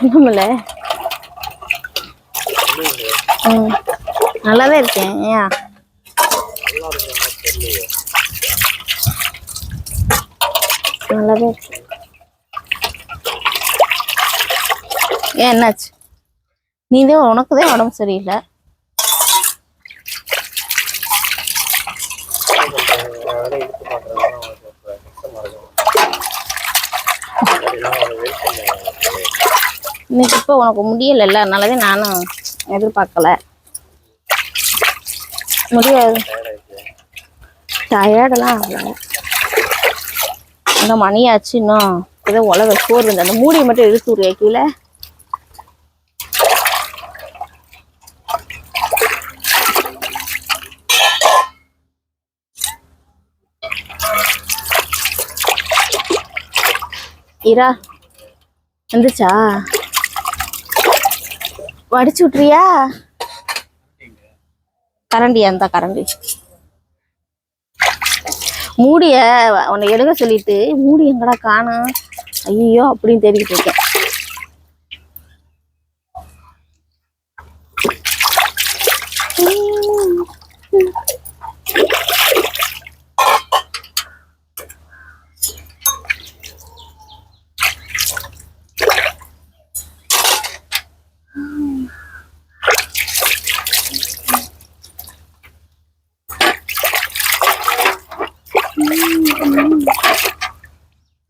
ஒண்ணுமில்ல ம். நல்லாதான் இருக்கேன். ஏன்? நல்லாதான் இருக்கேன். ஏன் என்னாச்சு? நீ தான் உனக்கு தான் உடம்பு சரியில்லை இன்னைக்கு இப்போ உனக்கு முடியலைல்ல அதனாலதான் நானும் எதிர்பார்க்கல. முடியாது. டயர்டெல்லாம் இந்த மணியாச்சு இன்னும். ஏதோ உலக சோறு இருந்தது அந்த மூடியை மட்டும் இழுத்து விடுறியா கீழே. இரா வந்துச்சா வடிச்சு விட்றியா கரண்டியா அந்த கரண்டி. மூடிய உன்னை எழுத சொல்லிட்டு மூடி எங்கடா காணும் ஐயோ அப்படின்னு தேடிக்கிட்டு இருக்கேன்.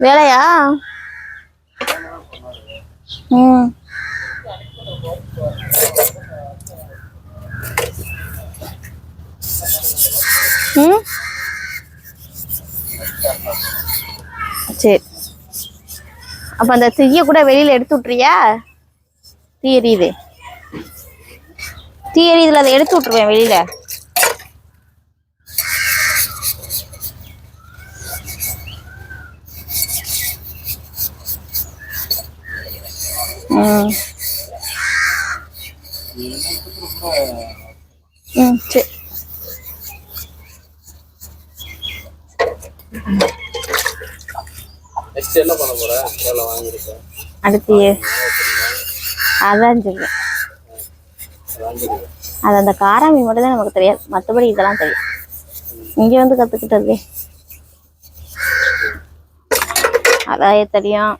வேலையா? ம். ம். சரி. அப்ப அந்த தீய கூட வெளியில எடுத்து விட்டுறியா தீ எரியுது. தீ எரியுதுல அதை எடுத்து விட்டுருவேன் வெளியில. ம் ம் சரி நெக்ஸ்ட் என்ன பண்ண போற? வேலை வாங்கியிருக்கேன் அடுத்து அதான் சொல்லுவேன் அது அந்த காராமி மட்டும் தான் நமக்கு தெரியாது. மற்றபடி இதெல்லாம் தெரியும். இங்கே வந்து கற்றுக்கிட்டது அதாய தெரியும்.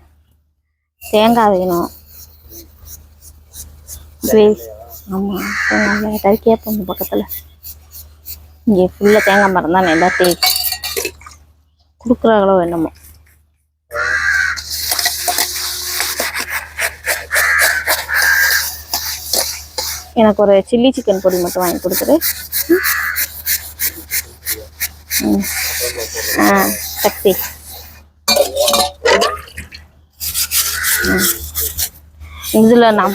தேங்காய் வேணும். கிரேவி ஆமாம் தேங்காய் டர்க்கியா பொண்ணு பக்கத்தில். இங்கே ஃபுல்லாக தேங்காய் மரம் தான் எல்லாத்தையும் கொடுக்குறாங்களோ என்னமோ. எனக்கு ஒரு சில்லி சிக்கன் பொடி மட்டும் வாங்கி கொடுத்துரு ம். ஆ சக்தி. இதுல நாம்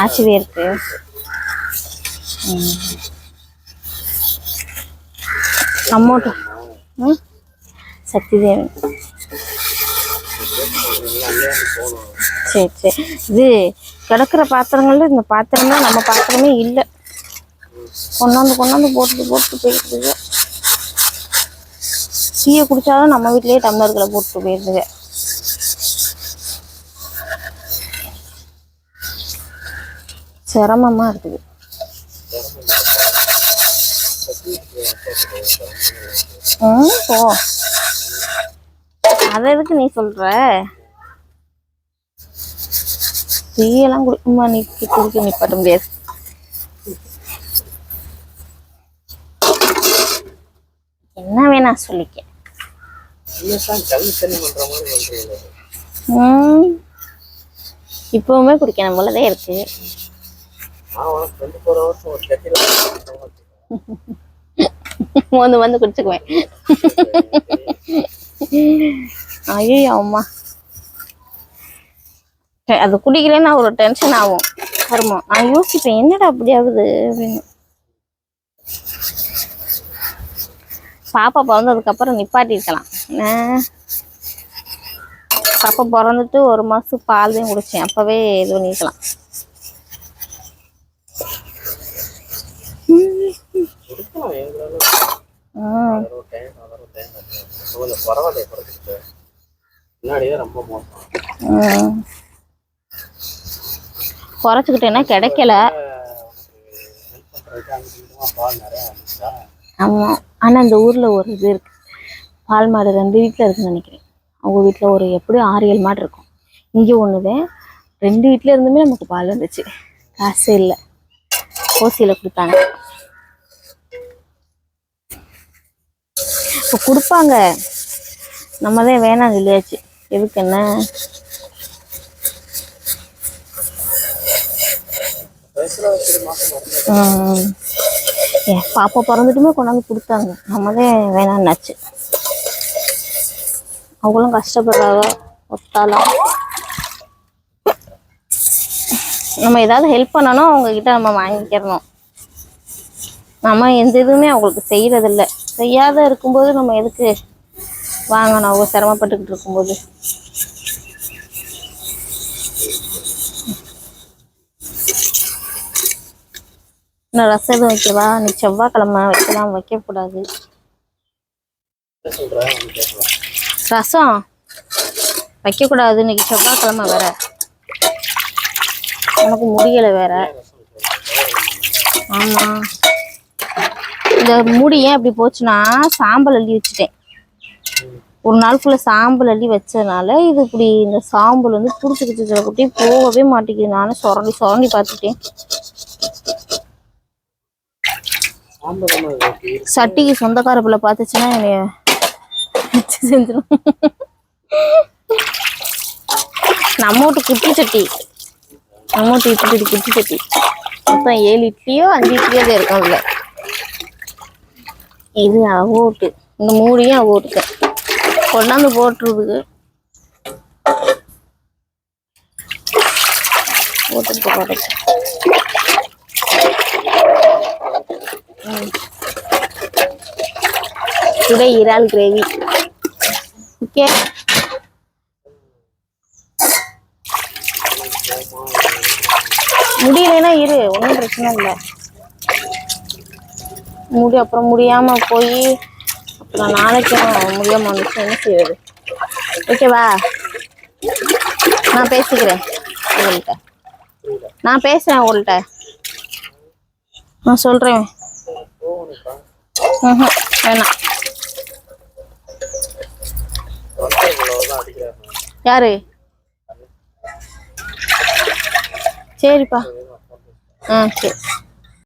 ஆச்சிவே இருக்கு. அமௌண்ட் ம். சக்தி தேவன் சரி சரி. இது கிடக்குற பாத்திரங்கள்ல இந்த பாத்திரமே நம்ம பாத்திரமே இல்லை. கொண்டாந்து கொண்டாந்து போட்டு போட்டு போயிட்டு இருக்கு. டீயை குடிச்சாலும் நம்ம வீட்லயே டம்ளர்களை போட்டு போயிருதுங்க சிரமமா இருக்குது ம் போ. அதை எதுக்கு நீ சொல்ற? டீயெல்லாம் குடிக்குமா? நீ குடிக்க நிப்பாட்ட முடியாது. என்ன வேணா சொல்லிக்க. இப்பவுமே குடிக்கணும் போலதே இருக்கு. வந்து வந்து குடிச்சுக்குவேன். ஐயோ அம்மா. அது குடிக்கலன்னா ஒரு டென்ஷன் ஆகும். கருமம் நான் யோசிப்பேன் என்னடா அப்படி ஆகுது அப்படின்னு. பாப்பா பிறந்ததுக்கப்புறம் நிப்பாட்டிருக்கலாம் பாப்பா பிறந்துட்டு ஒரு மாதம் பால் தான் குடிச்சேன். அப்போவே இது பண்ணிக்கலாம் கொஞ்சம் பரவாயில்ல குறைச்சிட்டு முன்னாடியே ரொம்ப மோசம். ம் குறைச்சிக்கிட்டேன்னா கிடைக்கல. ஆமாம் ஆனால் இந்த ஊரில் ஒரு இது இருக்கு. பால் மாடு ரெண்டு வீட்டில் இருக்குன்னு நினைக்கிறேன். அவங்க வீட்டில் ஒரு எப்படியும் ஆறு ஏழு மாடு இருக்கும். இங்கே ஒன்று ரெண்டு வீட்டில் இருந்துமே நமக்கு பால் வந்துச்சு. காசு இல்லை. ஓசியில் கொடுத்தாங்க. இப்போ கொடுப்பாங்க. நம்ம தான் வேணாம் சொல்லியாச்சு. எதுக்கு என்ன? என் பாப்பா பிறந்துட்டுமே கொண்டாந்து கொடுத்தாங்க. நம்ம தான் வேணான்னாச்சு அவங்களும் கஷ்டப்படுறாங்க. ஒத்தாலாம் நம்ம ஏதாவது ஹெல்ப் பண்ணணும் அவங்க கிட்ட நம்ம வாங்கிக்கிறணும். நம்ம எந்த இதுவுமே அவங்களுக்கு செய்கிறதில்ல செய்யாத இருக்கும்போது நம்ம எதுக்கு வாங்கணும்? அவங்க சிரமப்பட்டுக்கிட்டு இருக்கும்போது. இன்னும் ரசம் எதுவும் வைக்கவா? நீ செவ்வாய்க்கிழமை வைக்கலாம். வைக்கக்கூடாது. ரசம்? வைக்கக்கூடாது. இன்னைக்கு செவ்வாய்க்கிழமை வேற. உனக்கு முடியலை வேற. ஆமாம் இந்த முடி ஏன் அப்படி போச்சுன்னா சாம்பல் அள்ளி வச்சுட்டேன். ஒரு நாள் ஃபுல்லாக சாம்பல் அள்ளி வச்சதுனால இது இப்படி இந்த சாம்பல் வந்து பிடிச்சிக்கிட்டு சில குட்டி போகவே மாட்டேங்குது. நானும் சுரண்டி சுரண்டி பார்த்துட்டேன் சட்டிக்கு சொந்தக்கார பிள்ளை பார்த்துச்சுன்னா என்னைய செஞ்சிடும் நம்ம வீட்டு குட்டி சட்டி. நம்ம வீட்டு இப்படி குட்டி சட்டி. மொத்தம் ஏழு இட்லியோ அஞ்சு இட்லியோ தான் இருக்கும் அதில். இது அவோட்டு. இந்த மூடியும் அவோட்டுக்கு. கொண்டாந்து போட்டுருதுக்கு போட்டுட்டு. போட்டு டுடே இறால் கிரேவி. ஓகே. முடியலன்னா இரு ஒன்றும் பிரச்சனை இல்லை. முடி அப்புறம் முடியாமல் போய் அப்புறம் நாளைக்கும் முடியாமல் வந்துச்சு என்ன செய்யறது ஓகேவா நான் பேசிக்கிறேன் உங்கள்கிட்ட நான் பேசுகிறேன் உங்கள்கிட்ட நான் சொல்கிறேன் போகணுக்கா வேணாம். யாரு? சரிப்பா. ஆ சரி.